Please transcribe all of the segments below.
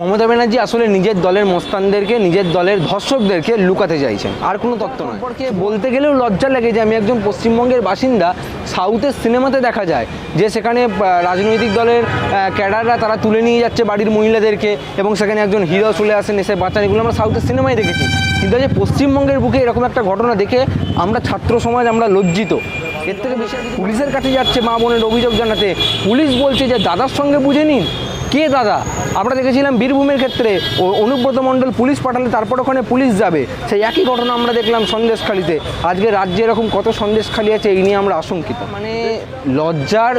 মমতা ব্যানার্জি আসলে নিজের দলের মস্তানদেরকে, নিজের দলের ধর্ষকদেরকে লুকাতে চাইছেন। আর কোনো তত্ত্ব নয়। সম্পর্কে বলতে গেলেও লজ্জা লাগে যে আমি একজন পশ্চিমবঙ্গের বাসিন্দা, সাউথের সিনেমাতে দেখা যায় যে সেখানে রাজনৈতিক দলের ক্যাডাররা তারা তুলে নিয়ে যাচ্ছে বাড়ির মহিলাদেরকে এবং সেখানে একজন হিরো চলে আসেন এসে বাঁচান এগুলো আমরা সাউথের সিনেমায় দেখেছি। কিন্তু যে পশ্চিমবঙ্গের বুকে এরকম একটা ঘটনা দেখে আমরা ছাত্র সমাজ আমরা লজ্জিত। এর থেকে বেশি পুলিশের কাছে যাচ্ছে মা বোনের অভিযোগ জানাতে। পুলিশ বলছে যে দাদার সঙ্গে বুঝে নিন। কে দাদা? আমরা দেখেছিলাম বীরভূমের ক্ষেত্রে ও অনুব্রত মণ্ডল পুলিশ পাঠালে তারপর ওখানে পুলিশ যাবে। সেই একই ঘটনা আমরা দেখলাম সন্দেশখালিতে। আজকে রাজ্যে এরকম কত সন্দেশখালি আছে এই নিয়ে আমরা আশঙ্কিত। মানে লজ্জার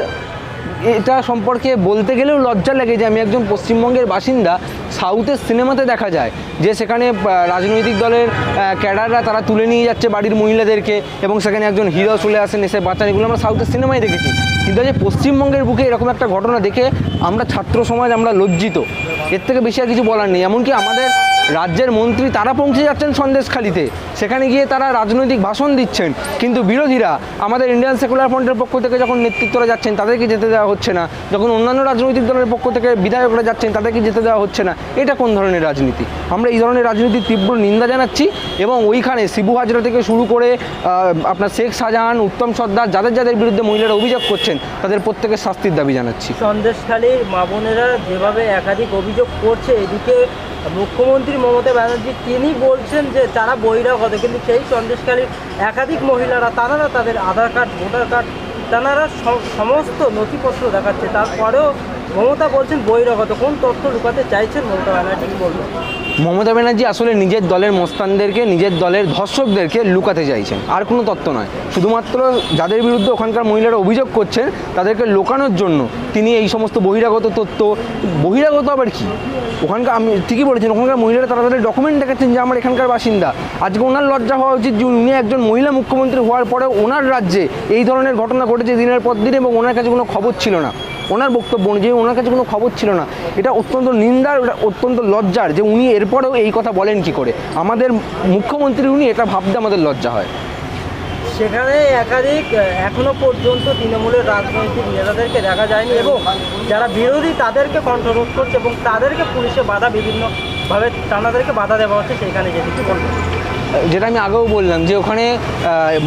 এটা সম্পর্কে বলতে গেলেও লজ্জা লাগে যে আমি একজন পশ্চিমবঙ্গের বাসিন্দা সাউথের সিনেমাতে দেখা যায় যে সেখানে রাজনৈতিক দলের ক্যাডাররা তারা তুলে নিয়ে যাচ্ছে বাড়ির মহিলাদেরকে এবং সেখানে একজন হিরো চলে আসেন এসে বাঁচান এগুলো আমরা সাউথের সিনেমায় দেখেছি। কিন্তু যে পশ্চিমবঙ্গের বুকে এরকম একটা ঘটনা দেখে আমরা ছাত্র সমাজ আমরা লজ্জিত। এর থেকে বেশি আর কিছু বলার নেই। এমনকি আমাদের রাজ্যের মন্ত্রী তারা পৌঁছে যাচ্ছেন সন্দেশখালিতে। সেখানে গিয়ে তারা রাজনৈতিক ভাষণ দিচ্ছেন। কিন্তু বিরোধীরা আমাদের ইন্ডিয়ান সেকুলার ফ্রন্টের পক্ষ থেকে যখন নেতৃত্বরা যাচ্ছেন, তাদেরকে যেতে দেওয়া হচ্ছে না। যখন অন্যান্য রাজনৈতিক দলের পক্ষ থেকে বিধায়করা যাচ্ছেন, তাদেরকে যেতে দেওয়া হচ্ছে না। এটা কোন ধরনের রাজনীতি? আমরা এই ধরনের রাজনীতির তীব্র নিন্দা জানাচ্ছি এবং ওইখানে শিবু হাজরা থেকে শুরু করে আপনার শেখ শাহজাহান, উত্তম সর্দার, যাদের যাদের বিরুদ্ধে মহিলারা অভিযোগ করছেন, তাদের প্রত্যেকের শাস্তির দাবি জানাচ্ছি। সন্দেশখালীর মা বোনেরা যেভাবে একাধিক অভিযোগ করছে, এদিকে মুখ্যমন্ত্রী মমতা ব্যানার্জি, তিনি বলছেন যে তারা বহিরাগত, কিন্তু সেই সন্দেশকারী একাধিক মহিলারা, তারা তাদের আধার কার্ড, ভোটার কার্ড, তারা সমস্ত নথিপত্র দেখাচ্ছে। তারপরেও মমতা বলছেন বহিরাগত। কোন তথ্য লুকাতে চাইছেন মমতা ব্যানার্জি? বলবেন? মমতা ব্যানার্জি আসলে নিজের দলের মোস্তানদেরকে, নিজের দলের ধর্ষকদেরকে লুকাতে চাইছেন। আর কোনো তত্ত্ব নয়। শুধুমাত্র যাদের বিরুদ্ধে ওখানকার মহিলারা অভিযোগ করছেন, তাদেরকে লোকানোর জন্য তিনি এই সমস্ত বহিরাগত তথ্য বহিরাগত আবার কি? ওখানকার আমি ঠিকই বলেছেন, ওখানকার মহিলারা তারা তাদের ডকুমেন্ট দেখাচ্ছেন যে আমার এখানকার বাসিন্দা। আজকে ওনার লজ্জা হওয়া উচিত যে উনি একজন মহিলা মুখ্যমন্ত্রী হওয়ার পরে ওনার রাজ্যে এই ধরনের ঘটনা ঘটেছে দিনের পর দিন এবং ওনার কাছে কোনো খবর ছিল না। ওনার বক্তব্য অনুযায়ী ওনার কাছে কোনো খবর ছিল না। এটা অত্যন্ত নিন্দার অত্যন্ত লজ্জার যে উনি এরপরেও এই কথা বলেন কি করে। আমাদের মুখ্যমন্ত্রী উনি এটা ভাবতে আমাদের লজ্জা হয়। সেখানে একাধিক এখনও পর্যন্ত তৃণমূলের রাজনৈতিক নেতাদেরকে দেখা যায়নি এবং যারা বিরোধী তাদেরকে কণ্ঠরোধ করছে এবং তাদেরকে পুলিশে বাধা বিভিন্নভাবে তাদেরকে বাধা দেওয়া হচ্ছে, সেখানে যেতে কি যেটা আমি আগেও বললাম যে ওখানে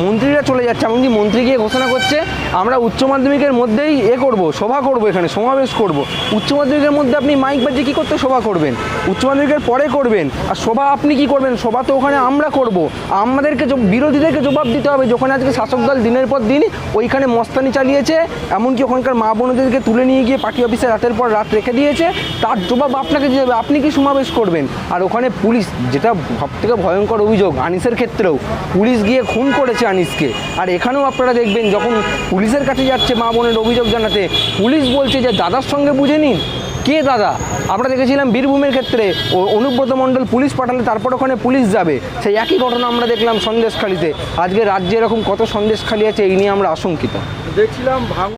মন্ত্রীরা চলে যাচ্ছে, এমনকি মন্ত্রী গিয়ে ঘোষণা করছে, আমরা উচ্চ মাধ্যমিকের মধ্যেই এ করব, সভা করব এখানে, সমাবেশ করব। উচ্চ মাধ্যমিকের মধ্যে আপনি মাইক বাজিয়ে কী করতে সভা করবেন? উচ্চ মাধ্যমিকের পরে করবেন। আর সভা আপনি কি করবেন? সভা তো ওখানে আমরা করব। আমাদেরকে বিরোধীদেরকে জবাব দিতে হবে যখন আজকে শাসক দল দিনের পর দিন ওইখানে মস্তানি চালিয়েছে, এমনকি ওখানকার মা বোনদেরকে তুলে নিয়ে গিয়ে পার্টি অফিসে রাতের পর রাত রেখে দিয়েছে। তার জবাব আপনাকে দিতে হবে। আপনি কি সমাবেশ করবেন? আর ওখানে পুলিশ, যেটা সব থেকে ভয়ঙ্কর অভিযোগ আনিসের ক্ষেত্রেও। পুলিশ গিয়ে খুন করেছে আনিসকে। আর এখানেও আপনারা দেখবেন, যখন পুলিশের কাছে যাচ্ছে মা বোনের অভিযোগ জানাতে, পুলিশ বলছে যে দাদার সঙ্গে বুঝে নিন। কে দাদা? আমরা দেখেছিলাম বীরভূমের ক্ষেত্রে ও অনুব্রত মণ্ডল পুলিশ পাঠালে, তারপর ওখানে পুলিশ যাবে। সেই একই ঘটনা আমরা দেখলাম সন্দেশখালিতে। আজকে রাজ্যে এরকম কত সন্দেশখালি আছে, এই নিয়ে আমরা আশঙ্কিত। দেখছিলাম